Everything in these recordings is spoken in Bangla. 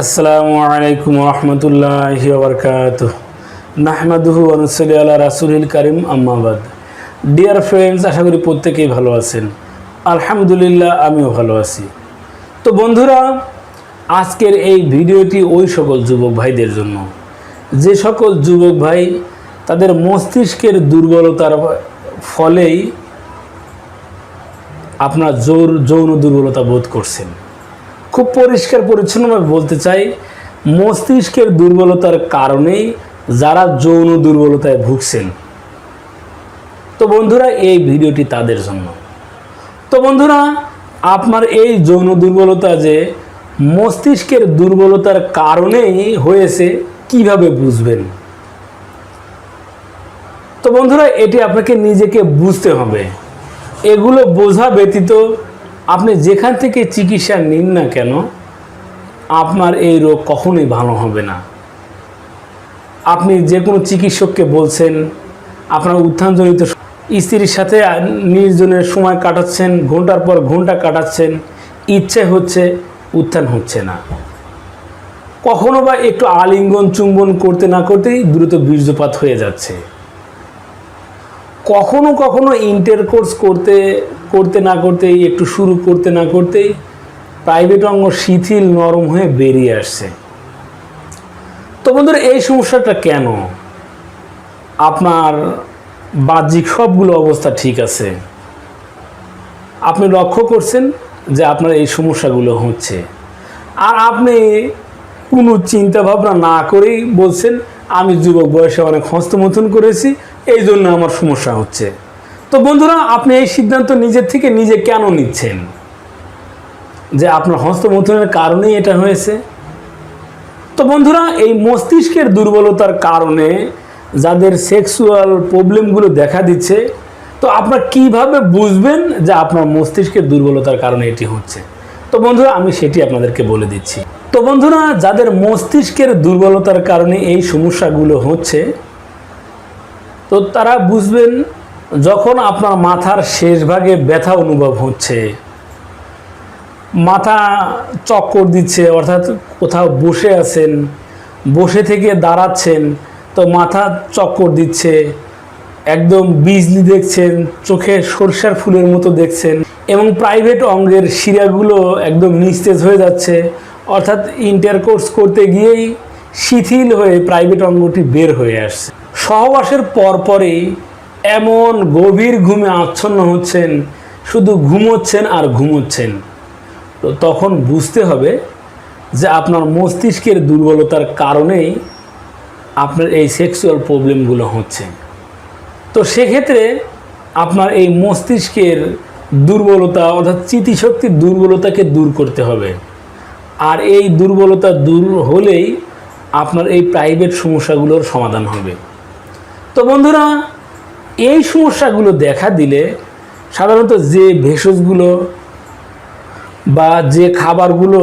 আসসালামু আলাইকুম রহমতুল্লাহি ওবরকাত নাহমাদুহু অনুসলি আল্লাহ রাসুলিল করিম আম্মাবাদ ডিয়ার ফ্রেন্ডস আশা করি প্রত্যেকেই ভালো আছেন। আলহামদুলিল্লাহ, আমিও ভালো আছি। তো বন্ধুরা, আজকের এই ভিডিওটি ওই সকল যুবক ভাইদের জন্য। যে সকল যুবক ভাই তাদের মস্তিষ্কের দুর্বলতার ফলেই আপনার জোর, যৌন দুর্বলতা বোধ করছেন। খুব পরিষ্কার, পরিচ্ছন্নভাবে বলতে চাই, মস্তিষ্কের দুর্বলতার কারণেই যারা যৌন দুর্বলতায় ভুগছেন। তো বন্ধুরা, এই ভিডিওটি তাদের জন্য। তো বন্ধুরা, আপনার এই যৌন দুর্বলতা যে মস্তিষ্কের দুর্বলতার কারণেই হয়েছে, কীভাবে বুঝবেন? তো বন্ধুরা, এটি আপনাকে নিজেকে বুঝতে হবে। এগুলো বোঝা ব্যতীত আপনি যেখান থেকে চিকিৎসা নিন না কেন, আপনার এই রোগ কখনোই ভালো হবে না। আপনি যে কোনো চিকিৎসককে বলছেন, আপনার উত্থানজনিত স্ত্রীর সাথে নির্জনের সময় কাটাচ্ছেন, ঘণ্টার পর ঘণ্টা কাটাচ্ছেন, ইচ্ছে হচ্ছে, উত্থান হচ্ছে না। কখনো বা একটু আলিঙ্গন চুম্বন করতে না করতেই দ্রুত বীর্যপাত হয়ে যাচ্ছে। কখনো কখনো ইন্টারকোর্স করতে করতে না করতেই, একটু শুরু করতে না করতেই প্রাইভেট অঙ্গ শিথিল নরম হয়ে বেরিয়ে আসছে। তো বন্ধুরা, এই সমস্যাটা কেন? আপনার বাহ্যিক সবগুলো অবস্থা ঠিক আছে। আপনি লক্ষ্য করছেন যে আপনার এই সমস্যাগুলো হচ্ছে। আর আপনি কোনো চিন্তাভাবনা না করেই বলছেন, আমি যুবক বয়সে অনেক হস্তমথন করেছি এই জন্য আমার সমস্যা হচ্ছে। তো বন্ধুরা, আপনি এই সিদ্ধান্ত নিজের থেকে নিজে কেন নিচ্ছেন? যে আপনার হস্তমথনের কারণেই এটা হয়েছে। তো বন্ধুরা, এই মস্তিষ্কের দুর্বলতার কারণে যাদের সেক্সুয়াল প্রবলেমগুলো দেখা দিচ্ছে, তো আপনার কীভাবে বুঝবেন যে আপনার মস্তিষ্কের দুর্বলতার কারণে এটি হচ্ছে? তো বন্ধুরা, আমি সেটি আপনাদেরকে বলে দিচ্ছি। তো বন্ধুরা, যাদের মস্তিষ্কের দুর্বলতার কারণে এই সমস্যাগুলো হচ্ছে তো তারা বুঝবেন যখন আপনার মাথার শেষ ভাগে ব্যথা অনুভব হচ্ছে, মাথা চক্কর দিচ্ছে, অর্থাৎ কোথাও বসে আছেন, বসে থেকে দাঁড়াচ্ছেন, তো মাথা চক্কর দিচ্ছে, একদম বিজলি দেখছেন, চোখে সরষার ফুলের মতো দেখছেন এবং প্রাইভেট অঙ্গের শিরাগুলো একদম নিস্তেজ হয়ে যাচ্ছে। অর্থাৎ ইন্টারকোর্স করতে গিয়েই শিথিল হয়ে প্রাইভেট অঙ্গটি বের হয়ে আসছে। সহবাসের পরপরই এমন গভীর ঘুমে আচ্ছন্ন হচ্ছেন, শুধু ঘুমোচ্ছেন আর ঘুমোচ্ছেন। তো তখন বুঝতে হবে যে আপনার মস্তিষ্কের দুর্বলতার কারণেই আপনার এই সেক্সুয়াল প্রবলেমগুলো হচ্ছে। তো সেক্ষেত্রে আপনার এই মস্তিষ্কের দুর্বলতা অর্থাৎ স্মৃতিশক্তির দুর্বলতাকে দূর করতে হবে। আর এই দুর্বলতা দূর হলেই আপনার এই প্রাইভেট সমস্যাগুলোর সমাধান হবে। তো বন্ধুরা, এই সমস্যাগুলো দেখা দিলে সাধারণত যে ভেষজগুলো বা যে খাবারগুলো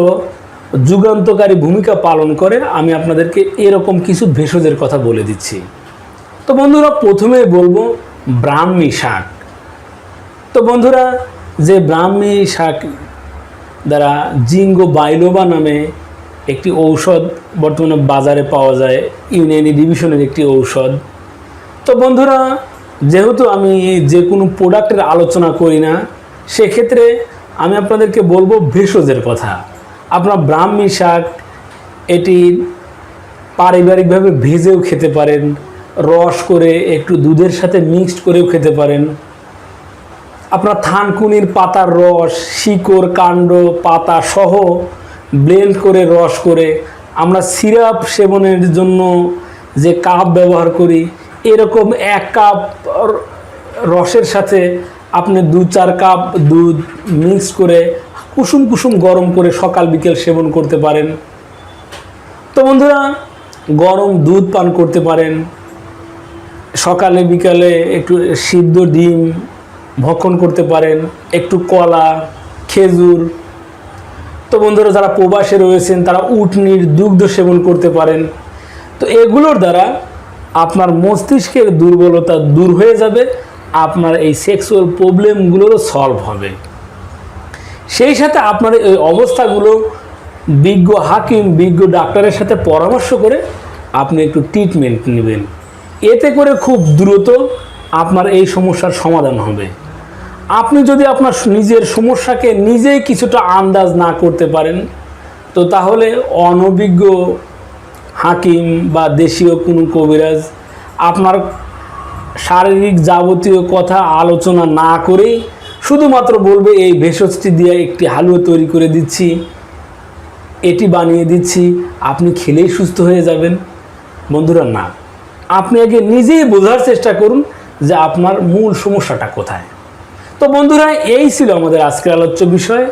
যুগান্তকারী ভূমিকা পালন করে, আমি আপনাদেরকে এরকম কিছু ভেষজের কথা বলে দিচ্ছি। তো বন্ধুরা প্রথমে বলব ব্রাহ্মী শাক। তো বন্ধুরা, যে ব্রাহ্মী শাক দ্বারা জিঙ্গো বাইলোবা নামে একটি ঔষধ বর্তমানে বাজারে পাওয়া যায় ইউনানি ডিভিশনের একটি ঔষধ। তো বন্ধুরা, যেহেতু আমি যে কোনো প্রোডাক্টের আলোচনা করি না, সেক্ষেত্রে আমি আপনাদেরকে বলব ভেষজের কথা। আপনার ব্রাহ্মী শাক, এটি পারিবারিকভাবে ভেজেও খেতে পারেন, রস করে একটু দুধের সাথে মিক্সড করেও খেতে পারেন। আপনার থানকুনির পাতার রস, শিকড়, কাণ্ড, পাতা সহ ব্লেন্ড করে রস করে আমরা সিরাপ সেবনের জন্য যে কাপ ব্যবহার করি এরকম এক কাপ রসের সাথে আপনি দু চার কাপ দুধ মিক্স করে কুসুম কুসুম গরম করে সকাল বিকেল সেবন করতে পারেন। তো বন্ধুরা, গরম দুধ পান করতে পারেন। সকালে বিকালে একটু সিদ্ধ ডিম ভক্ষণ করতে পারেন, একটু কলা, খেজুর। তো বন্ধুরা, যারা প্রবাসে রয়েছেন, তারা উটনির দুগ্ধ সেবন করতে পারেন। তো এগুলোর দ্বারা আপনার মস্তিষ্কের দুর্বলতা দূর হয়ে যাবে, আপনার এই সেক্সুয়াল প্রবলেমগুলোরও সলভ হবে। সেই সাথে আপনার এই অবস্থাগুলো বিজ্ঞ হাকিম, বিজ্ঞ ডাক্তারের সাথে পরামর্শ করে আপনি একটু ট্রিটমেন্ট নেবেন। এতে করে খুব দ্রুত আপনার এই সমস্যার সমাধান হবে। আপনি যদি আপনার নিজের সমস্যাকে নিজেই কিছুটা আন্দাজ না করতে পারেন, তো তাহলে অনভিজ্ঞ হাকিম বা দেশীয় কোনো কবিরাজ আপনার শারীরিক যাবতীয় কথা আলোচনা না করেই শুধুমাত্র বলবে, এই ভেষজটি দিয়ে একটি হালুয়া তৈরি করে দিচ্ছি, এটি বানিয়ে দিচ্ছি, আপনি খেলেই সুস্থ হয়ে যাবেন। বন্ধুরা, না। আপনি আগে নিজেই বোঝার চেষ্টা করুন যে আপনার মূল সমস্যাটা কোথায়। তো বন্ধুরা, এই ছিল আমাদের আজকের আলোচ্য বিষয়।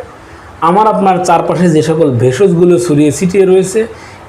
আমার আপনার চারপাশে যে সকল ভেষজগুলো ছড়িয়ে ছিটিয়ে রয়েছে